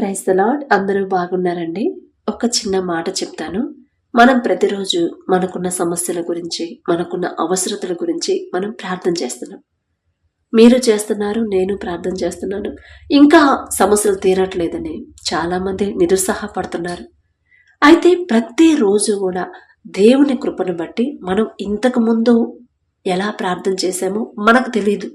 Praise the lord అందరూ బాగున్నారండి. ఒక చిన్న మాట చెప్తాను. మనం ప్రతిరోజు మనకున్న సమస్యల గురించి మనకున్న అవసరతల గురించి మనం ప్రార్థన చేస్తున్నాం. మీరు చేస్తున్నారు నేను ప్రార్థన చేస్తున్నాను. ఇంకా సమస్యలు తీరట్లేదని చాలామంది నిరుత్సాహపడుతున్నారు. అయితే ప్రతిరోజు కూడా దేవుని కృపను బట్టి మనం ఇంతకు ముందు ఎలా ప్రార్థన చేశామో మనకు తెలియదు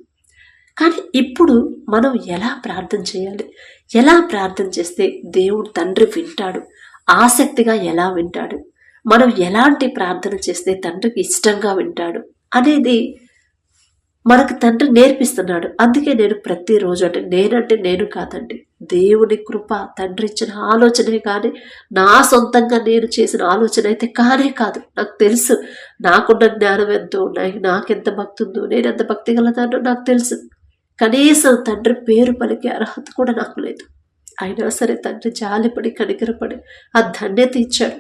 కానీ ఇప్పుడు మనం ఎలా ప్రార్థన చేయాలి? ఎలా ప్రార్థన చేస్తే దేవుడు తండ్రి వింటాడు? ఆసక్తిగా ఎలా వింటాడు? మనం ఎలాంటి ప్రార్థన చేస్తే తండ్రికి ఇష్టంగా వింటాడు? అనేది మనకు తండ్రి నేర్పిస్తున్నాడు. అందుకే నేను ప్రతిరోజు అంటే నేనంటే నేను కాదండి. దేవుని కృప తండ్రి ఇచ్చిన ఆలోచనే కానీ నా సొంతంగా నేను చేసిన ఆలోచన అయితే కానే కాదు. నాకు తెలుసు నాకున్న జ్ఞానం ఎంతో నాకు నాకెంత భక్తి ఉందో నేను ఎంత భక్తి గలదానో నాకు తెలుసు. కనీసం తండ్రి పేరు పలికే అర్హత కూడా నాకు లేదు. అయినా సరే తండ్రి జాలిపడి కనికరపడి ఆ ధన్యత ఇచ్చాడు.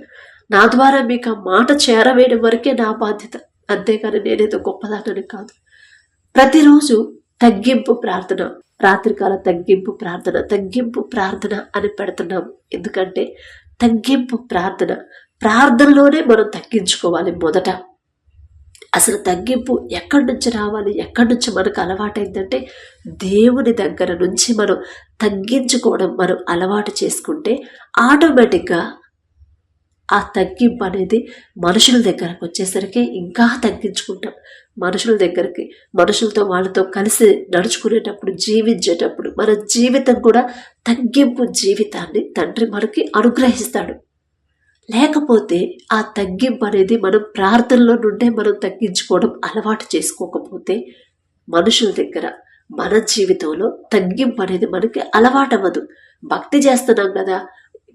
నా ద్వారా మీకు ఆ మాట చేరవేయడం వరకే నా బాధ్యత. అంతేగాని నేనేదో గొప్పదానని కాదు. ప్రతిరోజు తగ్గింపు ప్రార్థన రాత్రికాల తగ్గింపు ప్రార్థన తగ్గింపు ప్రార్థన అని పెడుతున్నాం ఎందుకంటే తగ్గింపు ప్రార్థన ప్రార్థనలోనే మనం తగ్గించుకోవాలి మొదట. అసలు తగ్గింపు ఎక్కడి నుంచి రావాలి ఎక్కడి నుంచి మనకు అలవాటైందంటే దేవుని దగ్గర నుంచి మనం తగ్గించుకోవడం మనం అలవాటు చేసుకుంటే ఆటోమేటిక్గా ఆ తగ్గింపు అనేది మనుషుల దగ్గరకు వచ్చేసరికి ఇంకా తగ్గించుకుంటాం. మనుషుల దగ్గరికి మనుషులతో వాళ్ళతో కలిసి నడుచుకునేటప్పుడు జీవించేటప్పుడు మన జీవితం కూడా తగ్గింపు జీవితాన్ని తండ్రి మనకి అనుగ్రహిస్తాడు. లేకపోతే ఆ తగ్గింపు అనేది మనం ప్రార్థనలో నుండే మనం తగ్గించుకోవడం అలవాటు చేసుకోకపోతే మనుషుల దగ్గర మన జీవితంలో తగ్గింపు అనేది మనకి అలవాటవ్వదు. భక్తి చేస్తున్నాం కదా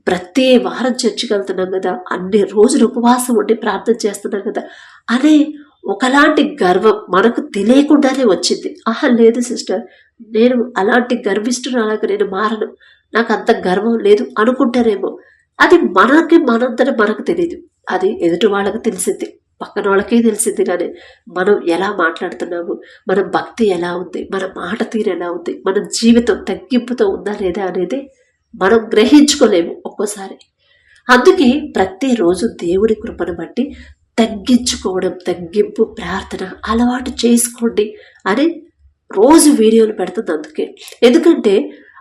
ప్రతి వారం చర్చికి వెళ్తున్నాం కదా అన్ని రోజులు ఉపవాసం ఉండి ప్రార్థన చేస్తున్నాం కదా అనే ఒకలాంటి గర్వం మనకు తెలియకుండానే వచ్చింది. ఆహా లేదు సిస్టర్ నేను అలాంటి గర్విష్ఠురాలాగా నేను మారను. నాకు అంత గర్వం లేదు అనుకుంటారేమో. అది మనకి మనంతనే మనకు తెలియదు అది ఎదుటి వాళ్ళకి తెలిసింది పక్కన వాళ్ళకే తెలిసింది కానీ మనం ఎలా మాట్లాడుతున్నాము? మన భక్తి ఎలా ఉంది? మన మాట తీరు ఎలా ఉంది? మన జీవితం తగ్గింపుతో ఉందా లేదా అనేది మనం గ్రహించుకోలేము ఒక్కోసారి. అందుకే ప్రతిరోజు దేవుడి కృపను బట్టి తగ్గించుకోవడం తగ్గింపు ప్రార్థన అలవాటు చేసుకోండి అని రోజు వీడియోలు పెడుతుంది అందుకే. ఎందుకంటే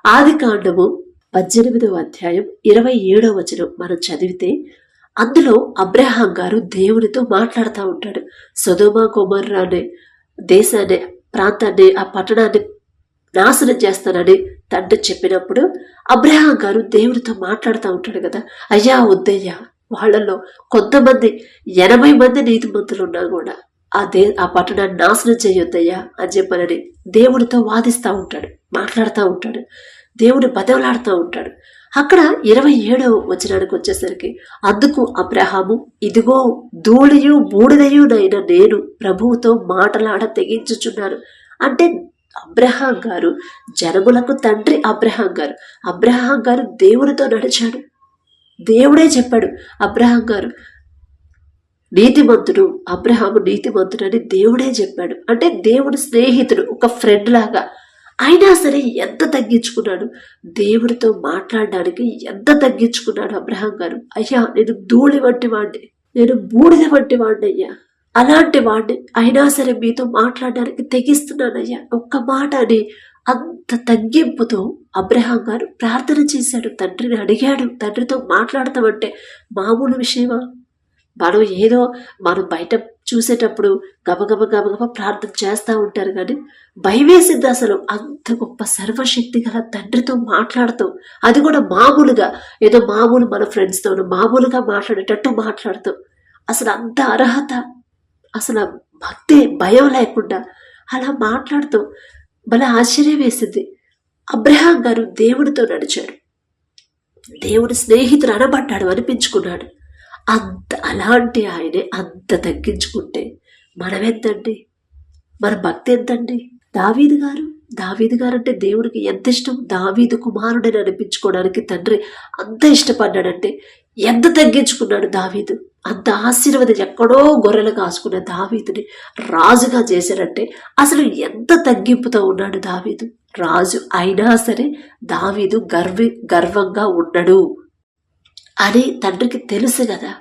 ఆది కాండము పద్దెనిమిదవ అధ్యాయం ఇరవై ఏడవ వచనం మనం చదివితే అందులో అబ్రహాం గారు దేవునితో మాట్లాడుతూ ఉంటాడు. సుధోమ కుమార్రా అనే దేశాన్ని ప్రాంతాన్ని ఆ పట్టణాన్ని నాశనం చేస్తానని తండ్రి చెప్పినప్పుడు అబ్రహాం గారు దేవునితో మాట్లాడుతూ ఉంటాడు కదా. అయ్యా వద్దయ్యా వాళ్ళలో కొంతమంది ఎనభై మంది నీతిమంతులు ఉన్నా కూడా ఆ దే ఆ పట్టణాన్ని నాశనం చేయొద్దయ్యా అని చెప్పనని దేవుడితో వాదిస్తూ ఉంటాడు మాట్లాడుతూ ఉంటాడు. దేవుడు బదవలాడుతూ ఉంటాడు. అక్కడ ఇరవై ఏడవ వచనానికి వచ్చేసరికి అందుకు అబ్రహాము ఇదిగో ధూళియు బూడిదయునైన నేను ప్రభువుతో మాటలాడ తెగించుచున్నాను. అంటే అబ్రహాం గారు జనములకు తండ్రి అబ్రహాం గారు. అబ్రహాం గారు దేవునితో నడిచాడు. దేవుడే చెప్పాడు అబ్రహాం గారు నీతిమంతుడు అబ్రహాము నీతిమంతుడు అని దేవుడే చెప్పాడు. అంటే దేవుడి స్నేహితుడు ఒక ఫ్రెండ్ లాగా. అయినా సరే ఎంత తగ్గించుకున్నాడు? దేవుడితో మాట్లాడడానికి ఎంత తగ్గించుకున్నాడు అబ్రహం గారు? అయ్యా నేను ధూళి వంటి వాడిని నేను బూడిద వంటి వాడిని అయ్యా. అలాంటి వాడిని అయినా సరే మీతో మాట్లాడడానికి తెగిస్తున్నానయ్యా. ఒక్క మాట అని అంత తగ్గింపుతో అబ్రహాం గారు ప్రార్థన చేశాడు. తండ్రిని అడిగాడు. తండ్రితో మాట్లాడతామంటే మామూలు విషయమా? మనం ఏదో మనం బయట చూసేటప్పుడు గబగబ గబగబ ప్రార్థన చేస్తూ ఉంటారు కానీ భయమేసింది అసలు. అంత గొప్ప సర్వశక్తి గల తండ్రితో మాట్లాడతాం అది కూడా మామూలుగా ఏదో మామూలు మన ఫ్రెండ్స్తో మామూలుగా మాట్లాడేటట్టు మాట్లాడతాం. అసలు అంత అర్హత అసలు భక్తి భయం లేకుండా అలా మాట్లాడుతూ భలే ఆశ్చర్యం వేసింది. అబ్రహాం గారు దేవుడితో నడిచాడు దేవుడి స్నేహితుడు అనబడ్డాడు అనిపించుకున్నాడు. అంత అలాంటి ఆయనే అంత తగ్గించుకుంటే మనమెంతండి? మన భక్తి ఎంతండి? దావీదు గారు దావీదు గారు అంటే దేవుడికి ఎంత ఇష్టం? దావీదు కుమారుడని అనిపించుకోవడానికి తండ్రి అంత ఇష్టపడ్డాడంటే ఎంత తగ్గించుకున్నాడు దావీదు? అంత ఆశీర్వాదం ఎక్కడో గొర్రెలు కాసుకున్న దావీదుని రాజుగా చేశాడంటే అసలు ఎంత తగ్గింపుతో ఉన్నాడు దావీదు? రాజు అయినా సరే దావీదు గర్వి గర్వంగా ఉండడు. అని తండ్రికి తెలుసు కదా.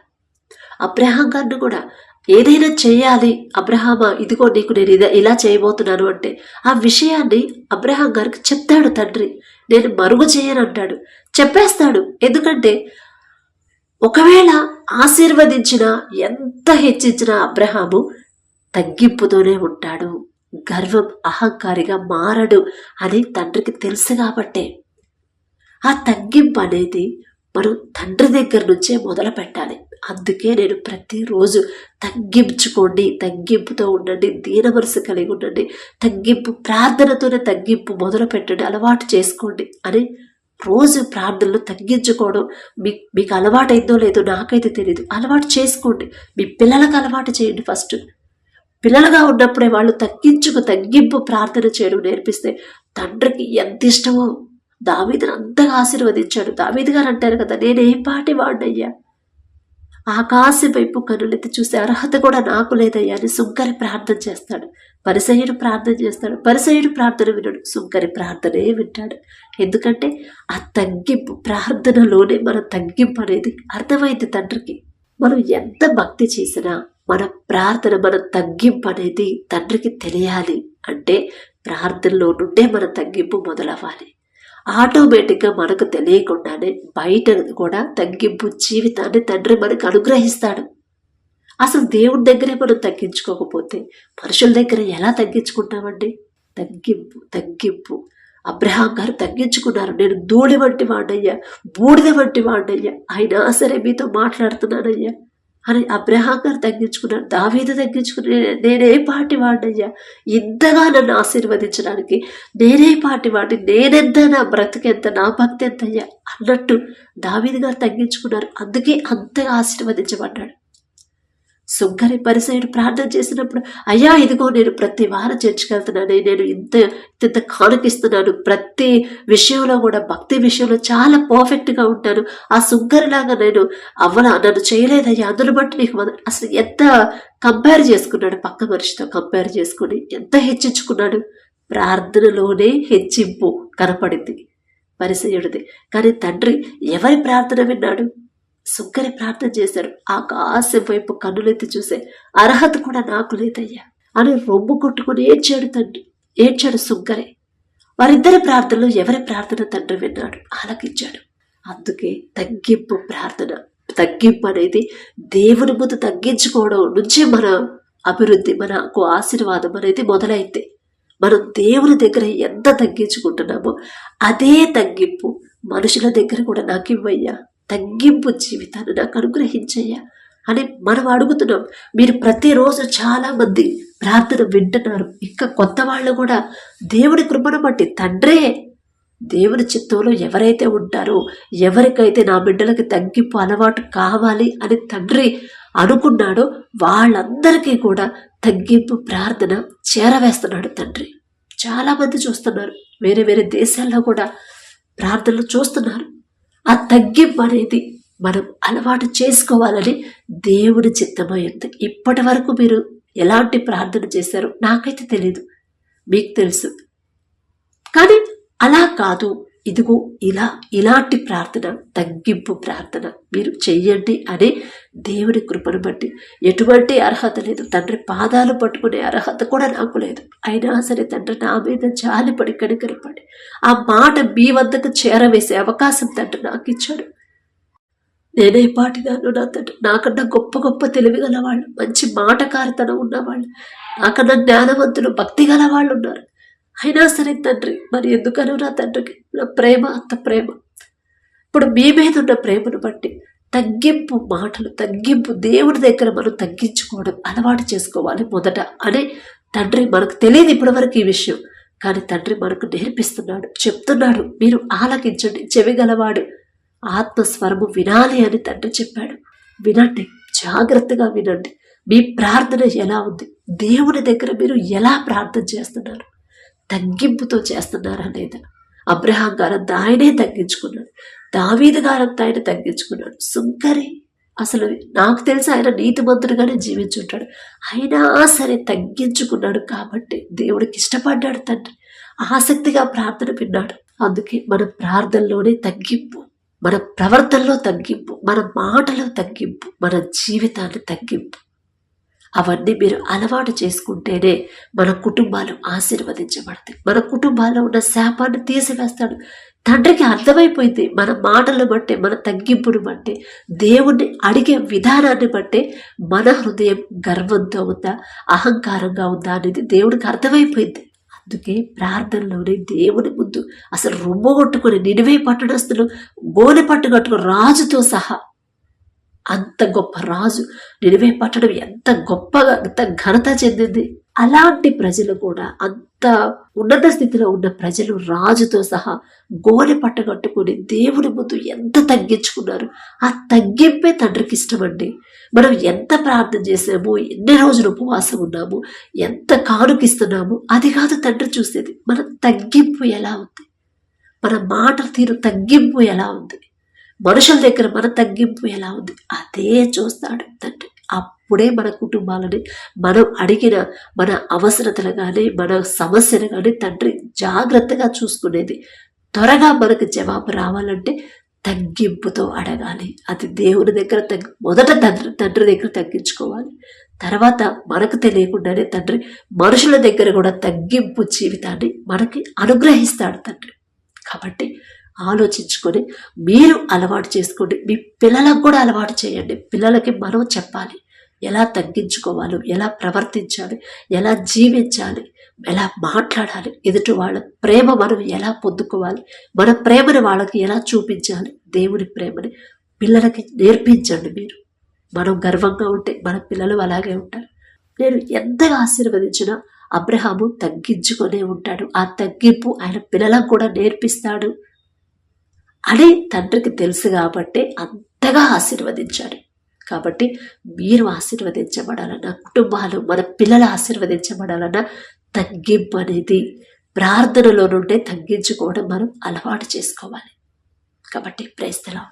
అబ్రహాం గారిని కూడా ఏదైనా చేయాలి అబ్రహామా ఇదిగో నీకు నేను ఇదా ఇలా చేయబోతున్నాను అంటే ఆ విషయాన్ని అబ్రహాం గారికి చెప్తాడు తండ్రి. నేను మరుగు చేయను అంటాడు. చెప్పేస్తాడు. ఎందుకంటే ఒకవేళ ఆశీర్వదించిన ఎంత హెచ్చించిన అబ్రహాము తగ్గింపుతోనే ఉంటాడు. గర్వం అహంకారిగా మారడు అని తండ్రికి తెలుసు కాబట్టే. ఆ తగ్గింపు అనేది మనం తండ్రి దగ్గర నుంచే మొదలు పెట్టాలి. అందుకే నేను ప్రతిరోజు తగ్గించుకోండి తగ్గింపుతో ఉండండి దీన మనసు కలిగి ఉండండి తగ్గింపు ప్రార్థనతోనే తగ్గింపు మొదలు పెట్టండి అలవాటు చేసుకోండి అని రోజు ప్రార్థనలు తగ్గించుకోవడం మీ మీకు అలవాటైందో లేదో నాకైతే తెలియదు అలవాటు చేసుకోండి. మీ పిల్లలకు అలవాటు చేయండి ఫస్ట్. పిల్లలుగా ఉన్నప్పుడే వాళ్ళు తగ్గించుకు తగ్గింపు ప్రార్థన చేయడం నేర్పిస్తే తండ్రికి ఎంత ఇష్టమో దావీదును అంతగా ఆశీర్వదించాడు. దావీదు గారు అంటారు కదా నేనే పాటి వాడినయ్యా. ఆకాశం వైపు కనులెత్తి చూసే అర్హత కూడా నాకు లేదయ్యా అని సుంకరి ప్రార్థన చేస్తాడు. పరిసయుడు ప్రార్థన చేస్తాడు. పరిసయుడు ప్రార్థన వినడు. సుంకరి ప్రార్థనే వింటాడు. ఎందుకంటే ఆ తగ్గింపు ప్రార్థనలోనే మన తగ్గింపు అనేది అర్థమైంది తండ్రికి. మనం ఎంత భక్తి చేసినా మన ప్రార్థన మన తగ్గింపు అనేది తండ్రికి తెలియాలి అంటే ప్రార్థనలో నుండే మన తగ్గింపు మొదలవ్వాలి. ఆటోమేటిక్గా మనకు తెలియకుండానే బయట కూడా తగ్గింపు జీవితాన్ని తండ్రి మనకు అనుగ్రహిస్తాడు. అసలు దేవుడి దగ్గరే మనం తగ్గించుకోకపోతే మనుషుల దగ్గర ఎలా తగ్గించుకుంటామండి? తగ్గింపు తగ్గింపు. అబ్రహాం గారు తగ్గించుకున్నారు. నేను ధూళి వంటి వాడయ్యా బూడిద వంటి వాడయ్యా అయినా సరే మీతో మాట్లాడుతున్నానయ్యా. అని అబ్రహాం గారు తగ్గించుకున్నారు దావీదు తగ్గించుకుని నేనే పాటి వాడినయ్యా. ఇంతగా నన్ను ఆశీర్వదించడానికి నేనే పాటి వాడి నేనెంత నా బ్రతికెంత నా భక్తి ఎంతయ్యా అన్నట్టు దావీదు గారు తగ్గించుకున్నారు. అందుకే అంతగా ఆశీర్వదించబడ్డాడు. సుంకరి పరిసయుడు ప్రార్థన చేసినప్పుడు అయ్యా ఇదిగో నేను ప్రతి వారం చర్చికెళ్తున్నాను నేను ఇంత ఇంత కానుకిస్తున్నాను. ప్రతి విషయంలో కూడా భక్తి విషయంలో చాలా పర్ఫెక్ట్గా ఉంటాను. ఆ సుంకరిలాగా నేను అవ్వలా నన్ను చేయలేదయ్యా. అందును బట్టి నీకు అసలు ఎంత కంపేర్ చేసుకున్నాడు పక్క మనిషితో కంపేర్ చేసుకుని ఎంత హెచ్చించుకున్నాడు? ప్రార్థనలోనే హెచ్చింపు కనపడింది పరిసయుడిది. కానీ తండ్రి ఎవరి ప్రార్థన విన్నాడు? సుగ్గరి ప్రార్థన చేశారు. ఆకాశం వైపు కన్నులెత్తి చూసే అర్హత కూడా నాకు లేదయ్యా అని రొమ్ము కొట్టుకుని ఏడ్చాడు తండ్రి. ఏడ్చాడు సుగ్గరే. వారిద్దరి ప్రార్థనలో ఎవరి ప్రార్థన తండ్రి విన్నాడు? ఆలకించాడు. అందుకే తగ్గింపు ప్రార్థన. తగ్గింపు అనేది దేవుని ముందు తగ్గించుకోవడం నుంచే మన అభివృద్ధి మనకు ఆశీర్వాదం అనేది మొదలైతే మనం దేవుని దగ్గర ఎంత తగ్గించుకుంటున్నామో అదే తగ్గింపు మనుషుల దగ్గర కూడా నాకు ఇవ్వయ్యా. తగ్గింపు జీవితాన్ని నాకు అనుగ్రహించయ్యా అని మనం అడుగుతున్నాం. మీరు ప్రతిరోజు చాలామంది ప్రార్థన వింటున్నారు. ఇంకా కొత్త వాళ్ళు కూడా దేవుడి కృపను బట్టి తండ్రే దేవుని చిత్తంలో ఎవరైతే ఉంటారో ఎవరికైతే నా బిడ్డలకి తగ్గింపు అలవాటు కావాలి అని తండ్రి అనుకున్నాడో వాళ్ళందరికీ కూడా తగ్గింపు ప్రార్థన చేరవేస్తున్నాడు తండ్రి. చాలామంది చూస్తున్నారు. వేరే వేరే దేశాల్లో కూడా ప్రార్థనలు చూస్తున్నారు. ఆ తగ్గింపు అనేది మనం అలవాటు చేసుకోవాలని దేవుడి చిత్తమైంది ఇప్పటి వరకు మీరు ఎలాంటి ప్రార్థన చేశారో నాకైతే తెలీదు. మీకు తెలుసు. కానీ అలా కాదు. ఇదిగో ఇలా ఇలాంటి ప్రార్థన తగ్గింపు ప్రార్థన మీరు చెయ్యండి అనే దేవుని కృపను బట్టి. ఎటువంటి అర్హత లేదు. తండ్రి పాదాలు పట్టుకునే అర్హత కూడా నాకు లేదు. అయినా సరే తండ్రి నా మీద జాలిపడి కనికరపడి ఆ మాట మీ వద్దకు చేరవేసే అవకాశం తండ్రి నాకు ఇచ్చాడు. నేనే పాటిగాను నా తండ్రి. నాకన్నా గొప్ప గొప్ప తెలివి గలవాళ్ళు మంచి మాటకారితనం ఉన్నవాళ్ళు నాకన్నా జ్ఞానవంతులు భక్తి గల వాళ్ళు ఉన్నారు. అయినా సరే తండ్రి మరి ఎందుకనో నా తండ్రికి? నా ప్రేమ అంత ప్రేమ. ఇప్పుడు మీ మీద ఉన్న ప్రేమను బట్టి తగ్గింపు మాటలు తగ్గింపు దేవుడి దగ్గర మనం తగ్గించుకోవడం అలవాటు చేసుకోవాలి మొదట అనే తండ్రి మనకు తెలియదు ఇప్పటివరకు ఈ విషయం. కానీ తండ్రి మనకు నేర్పిస్తున్నాడు చెప్తున్నాడు మీరు ఆలకించండి చెవిగలవాడు. ఆత్మస్వరము వినాలి అని తండ్రి చెప్పాడు. వినండి జాగ్రత్తగా వినండి. మీ ప్రార్థన ఎలా ఉంది? దేవుని దగ్గర మీరు ఎలా ప్రార్థన చేస్తున్నారు? తగ్గింపుతో చేస్తున్నారా లేదా అబ్రహాం గారంతా ఆయనే తగ్గించుకున్నాడు. దావీదు గారంతా ఆయన తగ్గించుకున్నాడు. సుంకరి అసలు నాకు తెలిసి ఆయన నీతిమంతుడుగానే జీవించుంటాడు. అయినా సరే తగ్గించుకున్నాడు కాబట్టి దేవుడికి ఇష్టపడ్డాడు తండ్రి. ఆసక్తిగా ప్రార్థన విన్నాడు. అందుకే మన ప్రార్థనలోనే తగ్గింపు మన ప్రవర్తనలో తగ్గింపు మన మాటలో తగ్గింపు మన జీవితాన్ని తగ్గింపు. అవన్నీ మీరు అలవాటు చేసుకుంటేనే మన కుటుంబాలు ఆశీర్వదించబడతాయి. మన కుటుంబాల్లో ఉన్న శాపాన్ని తీసివేస్తాడు. తండ్రికి అర్థమైపోయింది. మన మాటలు బట్టి మన తగ్గింపును బట్టి దేవుణ్ణి అడిగే విధానాన్ని బట్టి మన హృదయం గర్వంతో ఉందా అహంకారంగా ఉందా అనేది దేవుడికి అర్థమైపోయింది. అందుకే ప్రార్థనలోనే దేవుని ముందు అసలు రొమ్మ కొట్టుకుని నినివే పట్టణస్తులు గోనె పట్టు కట్టుకుని రాజుతో సహా అంత గొప్ప రాజు నినివే పట్టడం ఎంత గొప్పగా ఎంత ఘనత చెందింది. అలాంటి ప్రజలు కూడా అంత ఉన్నత స్థితిలో ఉన్న ప్రజలు రాజుతో సహా గోనె పట్టగట్టుకుని దేవుడి ముందు ఎంత తగ్గించుకున్నారు. ఆ తగ్గింపే తండ్రికి ఇష్టమండి. మనం ఎంత ప్రార్థన చేసాము ఎన్ని రోజులు ఉపవాసం ఉన్నాము ఎంత కానుకిస్తున్నాము అది కాదు తండ్రి చూసేది. మన తగ్గింపు ఎలా ఉంది? మన మాట తీరు తగ్గింపు ఎలా ఉంది? మనుషుల దగ్గర మన తగ్గింపు ఎలా ఉంది? అదే చూస్తాడు తండ్రి. అప్పుడే మన కుటుంబాలని మనం అడిగిన మన అవసరతలు కానీ మన సమస్యలు కానీ తండ్రి జాగ్రత్తగా చూసుకునేది. త్వరగా మనకు జవాబు రావాలంటే తగ్గింపుతో అడగాలి. అది దేవుని దగ్గర తగ్గి మొదట తండ్రి తండ్రి దగ్గర తగ్గించుకోవాలి. తర్వాత మనకు తెలియకుండానే తండ్రి మనుషుల దగ్గర కూడా తగ్గింపు జీవితాన్ని మనకి అనుగ్రహిస్తాడు తండ్రి. కాబట్టి ఆలోచించుకొని మీరు అలవాటు చేసుకోండి. మీ పిల్లలకు కూడా అలవాటు చేయండి. పిల్లలకి మనం చెప్పాలి. ఎలా తగ్గించుకోవాలి? ఎలా ప్రవర్తించాలి? ఎలా జీవించాలి? ఎలా మాట్లాడాలి? ఎదుటి వాళ్ళ ప్రేమ మనం ఎలా పొందుకోవాలి? మన ప్రేమని వాళ్ళకి ఎలా చూపించాలి? దేవుని ప్రేమని పిల్లలకి నేర్పించండి మీరు. మనం గర్వంగా ఉంటే మన పిల్లలు అలాగే ఉంటారు. నేను ఎంతగా ఆశీర్వదించినా అబ్రహాము తగ్గించుకొనే ఉంటాడు. ఆ తగ్గింపు ఆయన పిల్లలకు కూడా నేర్పిస్తాడు. అదే తండ్రికి తెలుసు కాబట్టి అంతగా ఆశీర్వదించాడు. కాబట్టి మీరు ఆశీర్వదించబడాలన్నా కుటుంబాలు మన పిల్లలు ఆశీర్వదించబడాలన్నా తగ్గింపు అనేది ప్రార్థనలో నుండే తగ్గించుకోవడం మనం అలవాటు చేసుకోవాలి. కాబట్టి ప్రేస్తలా